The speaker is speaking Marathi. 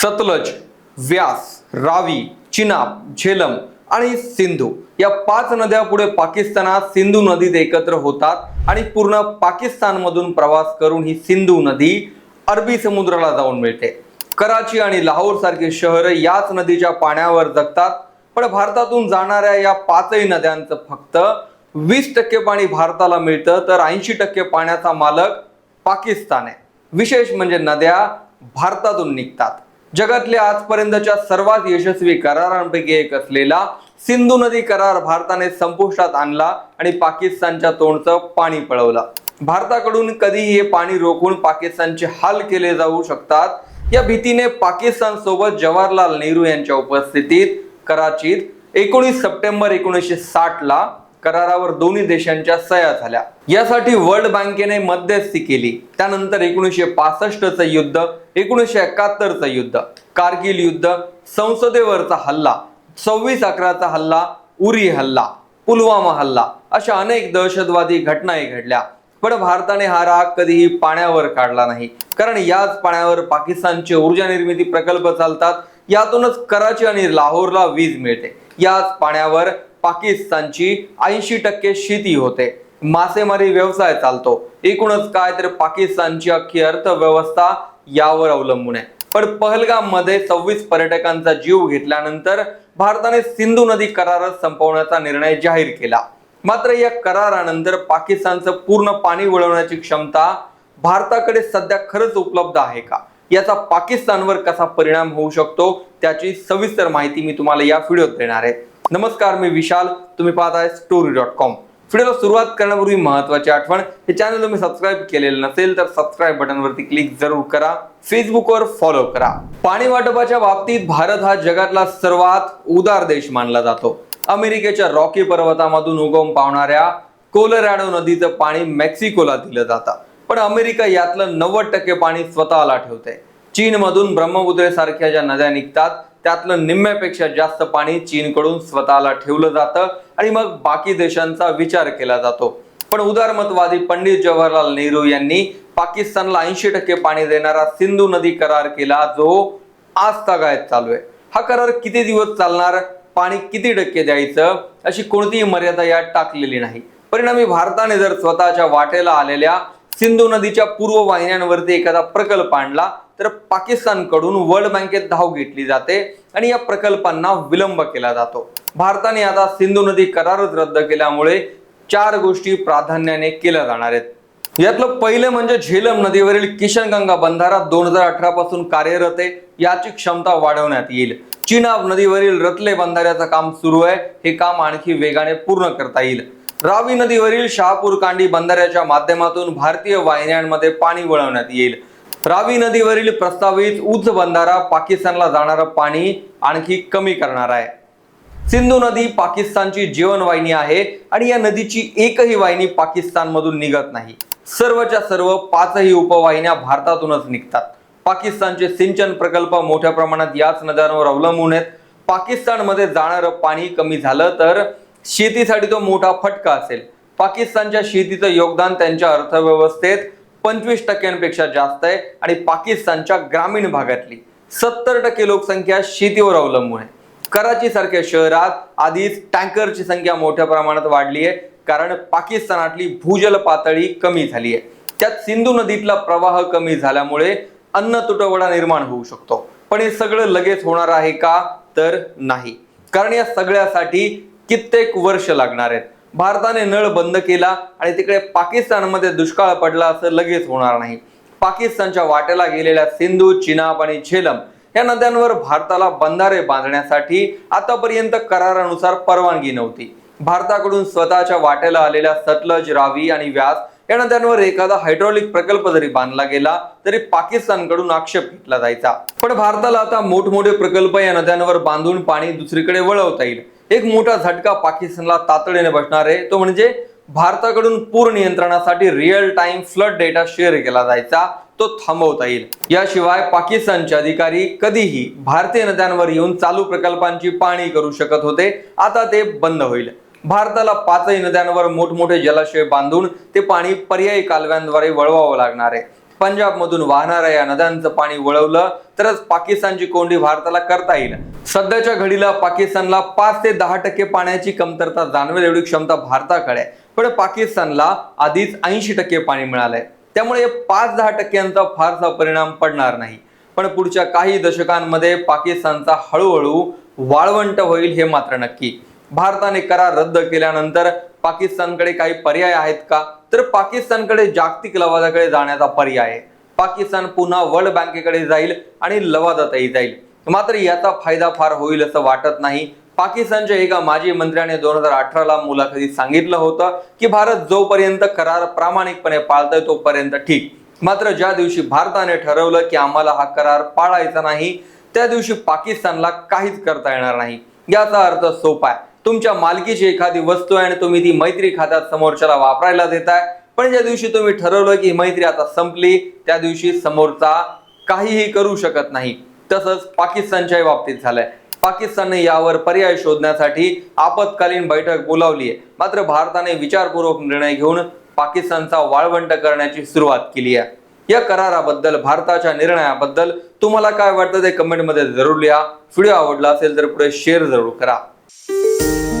सतलज व्यास रावी चिनाब झेलम आणि सिंधू या पाच नद्या पुढे पाकिस्तानात सिंधू नदीत एकत्र होतात आणि पूर्ण पाकिस्तानमधून प्रवास करून ही सिंधू नदी अरबी समुद्राला जाऊन मिळते. कराची आणि लाहोर सारखी शहरं याच नदीच्या पाण्यावर जगतात पण भारतातून जाणाऱ्या या पाचही नद्यांचं फक्त वीस टक्के पाणी भारताला मिळतं तर ऐंशी टक्के पाण्याचा मालक पाकिस्तान आहे. विशेष म्हणजे नद्या भारतातून निघतात. जगातल्या आजपर्यंतच्या सर्वात यशस्वी करारांपैकी एक असलेला सिंधू नदी करार भारताने संपुष्टात आणला आणि पाकिस्तानच्या तोंडचं पाणी पळवलं. भारताकडून कधीही हे पाणी रोखून पाकिस्तानचे हाल केले जाऊ शकतात या भीतीने पाकिस्तान सोबत जवाहरलाल नेहरू यांच्या उपस्थितीत कराचीत एकोणीस सप्टेंबर एकोणीसशे साठ ला करारावर दोन्ही देशांच्या सह्या झाल्या. यासाठी वर्ल्ड बँकेने मध्यस्थी केली. त्यानंतर एकोणीसशे पासष्टचं युद्ध एकोणीसशे एकाहत्तरचं युद्ध कारगिल युद्ध संसदेवरचा हल्ला सव्वीस अकराचा हल्ला उरी हल्ला पुलवामा हल्ला अशा अनेक दहशतवादी घटनाही घडल्या. पण भारताने हा राग कधीही पाण्यावर काढला नाही. कारण याच पाण्यावर पाकिस्तानचे ऊर्जा निर्मिती प्रकल्प चालतात. यातूनच कराची आणि लाहोरला वीज मिळते. याच पाण्यावर पाकिस्तानची ऐंशी टक्के शेती होते. मासेमारी व्यवसाय चालतो. एकूणच काय तर पाकिस्तानची अख्खी अर्थव्यवस्था यावर अवलंबून आहे. पण पहलगाममध्ये सव्वीस पर्यटकांचा जीव घेतल्यानंतर भारताने सिंधू नदी करारच संपवण्याचा निर्णय जाहीर केला. मात्र या करारानंतर पाकिस्तानचं पूर्ण पाणी वळवण्याची क्षमता भारताकडे सध्या खरंच उपलब्ध आहे का? याचा पाकिस्तानवर कसा परिणाम होऊ शकतो? त्याची सविस्तर माहिती मी तुम्हाला या व्हिडिओत देणार आहे. नमस्कार मी विशाल. तुम्ही पाहत आहे स्टोरी डॉट कॉम व्हिडिओला सुरुवात करण्यापूर्वी महत्वाची आठवण हे चॅनल तुम्ही सबस्क्राईब केलेलं नसेल तर सबस्क्राईब बटनवरती क्लिक जरूर करा. फेसबुकवर फॉलो करा. पाणी वाटपाच्या बाबतीत भारत हा जगातला सर्वात उदार देश मानला जातो. अमेरिकेच्या रॉकी पर्वतामधून उगम पावणाऱ्या कोलोरॅडो नदीचं पाणी मेक्सिकोला दिलं जातं. पण अमेरिका यातलं नव्वद टक्के पाणी स्वतःला ठेवते चीनमधून ब्रह्मपुत्रेसारख्या ज्या नद्या निघतात त्यातलं निम्म्यापेक्षा जास्त पाणी चीनकडून स्वतःला ठेवलं जातं आणि मग बाकी देशांचा विचार केला जातो. पण उदारमतवादी पंडित जवाहरलाल नेहरू यांनी पाकिस्तानला ऐंशी टक्के पाणी देणारा सिंधू नदी करार केला जो आज तगायत चालू आहे. हा करार किती दिवस चालणार? पाणी किती टक्के द्यायचं? अशी कोणतीही मर्यादा यात टाकलेली नाही. परिणामी भारताने जर स्वतःच्या वाटेला आलेल्या सिंधू नदीच्या पूर्व वाहिन्यांवरती एखादा प्रकल्प आणला तर पाकिस्तानकडून वर्ल्ड बँकेत धाव घेतली जाते आणि या प्रकल्पांना विलंब केला जातो. भारताने आता सिंधू नदी करारच रद्द केल्यामुळे चार गोष्टी प्राधान्याने केल्या जाणार आहेत. यातलं पहिलं म्हणजे झेलम नदीवरील किशनगंगा बंधारा दोन हजार अठरा पासून कार्यरत आहे. याची क्षमता वाढवण्यात येईल. चिनाब नदीवरील रतले बंधाऱ्याचं काम सुरू आहे. हे काम आणखी वेगाने पूर्ण करता येईल. रावी नदीवरील शहापूर कांडी बंधाऱ्याच्या माध्यमातून भारतीय वाहिन्यांमध्ये पाणी वळवण्यात येईल. रावी नदीवरील प्रस्तावित उच्च बंधारा पाकिस्तानला जाणारं पाणी आणखी कमी करणार आहे. सिंधू नदी पाकिस्तानची जीवनवाहिनी आहे आणि या नदीची एकही वाहिनी पाकिस्तानमधून निघत नाही. सर्वच्या सर्व पाचही उपवाहिन्या भारतातूनच निघतात. पाकिस्तानचे सिंचन प्रकल्प मोठ्या प्रमाणात याच नद्यांवर अवलंबून आहेत. पाकिस्तानमध्ये जाणारं पाणी कमी झालं तर शेतीसाठी तो मोठा फटका असेल. पाकिस्तानच्या शेतीचं योगदान त्यांच्या अर्थव्यवस्थेत पंचवीस टक्क्यांपेक्षा जास्त आहे आणि पाकिस्तानच्या ग्रामीण भागातली सत्तर टक्के लोकसंख्या शेतीवर अवलंबून आहे. कराची सारख्या शहरात आधीच टँकरची संख्या मोठ्या प्रमाणात वाढली आहे कारण पाकिस्तानातली भूजल पातळी कमी झाली आहे. त्यात सिंधू नदीतला प्रवाह कमी झाल्यामुळे अन्न तुटवडा निर्माण होऊ शकतो. पण हे सगळं लगेच होणार आहे का? तर नाही. कारण या सगळ्यासाठी कित्येक वर्ष लागणार आहेत. भारताने नळ बंद केला आणि तिकडे पाकिस्तानमध्ये दुष्काळ पडला असं लगेच होणार नाही. पाकिस्तानच्या वाटेला गेलेल्या सिंधू चिनाब आणि झेलम या नद्यांवर भारताला बंधारे बांधण्यासाठी आतापर्यंत करारानुसार परवानगी नव्हती. भारताकडून स्वतःच्या वाटेला आलेल्या सतलज रावी आणि व्यास या नद्यांवर एखादा हायड्रॉलिक प्रकल्प जरी बांधला गेला तरी पाकिस्तानकडून आक्षेप घेतला जायचा. पण भारताला आता मोठमोठे प्रकल्प या नद्यांवर बांधून पाणी दुसरीकडे वळवता येईल. एक मोठा झटका पाकिस्तानला तातडीने बसणार आहे. तो म्हणजे भारताकडून पूर नियंत्रणासाठी real time flood data share केला जायचा. तो थांबवता येईल. याशिवाय पाकिस्तानचे अधिकारी कधीही भारतीय नद्यांवर येऊन चालू प्रकल्पांची पाहणी करू शकत होते. आता ते बंद होईल. भारताला पाचही नद्यांवर मोठमोठे जलाशय बांधून ते पाणी पर्यायी कालव्यांद्वारे वळवावं लागणार आहे. पंजाबमधून वाहणाऱ्या या नद्यांचं पाणी वळवलं तरच पाकिस्तानची कोंडी भारताला करता येईल. सध्याच्या घडीला पाकिस्तानला पाच ते दहा टक्के पाण्याची कमतरता जाणवेल एवढी क्षमता भारताकडे आहे. पण पाकिस्तानला आधीच ऐंशी टक्के पाणी मिळालंय. त्यामुळे पाच दहा टक्क्यांचा फारसा परिणाम पडणार नाही. पण पुढच्या काही दशकांमध्ये पाकिस्तानचा हळूहळू वाळवंट होईल हे मात्र नक्की. भारताने करार रद्द केल्यानंतर पाकिस्तानकडे काही पर्याय आहेत का? तर पाकिस्तानकडे जागतिक लवादाकडे जाण्याचा पर्याय आहे. पाकिस्तान पुन्हा वर्ल्ड बँकेकडे जाईल आणि लवादातही जाईल. मात्र याचा फायदा फार होईल असं वाटत नाही. पाकिस्तानच्या एका माजी मंत्र्याने दोन हजार अठराला मुलाखतीत सांगितलं होतं की भारत जोपर्यंत करार प्रामाणिकपणे पाळतोय तोपर्यंत ठीक. मात्र ज्या दिवशी भारताने ठरवलं की आम्हाला हा करार पाळायचा नाही त्या दिवशी पाकिस्तानला काहीच करता येणार नाही. याचा अर्थ सोपा आहे. तुमच्या मालकीची एखादी वस्तू आहे आणि तुम्ही ती मैत्री खात्यात समोरच्याला वापरायला देताय. पण ज्या दिवशी तुम्ही ठरवलं की ही मैत्री आता संपली त्या दिवशी समोरचा काहीही करू शकत नाही. तसंच पाकिस्तानच्याही बाबतीत झालंय. पाकिस्तानने यावर पर्याय शोधण्यासाठी आपत्कालीन बैठक बोलावली आहे. मात्र भारताने विचारपूर्वक निर्णय घेऊन पाकिस्तानचा वाळवंट करण्याची सुरुवात केली आहे. या कराराबद्दल भारताच्या निर्णयाबद्दल तुम्हाला काय वाटतं ते कमेंटमध्ये जरूर लिहा. व्हिडिओ आवडला असेल तर पुढे शेअर जरूर करा. Música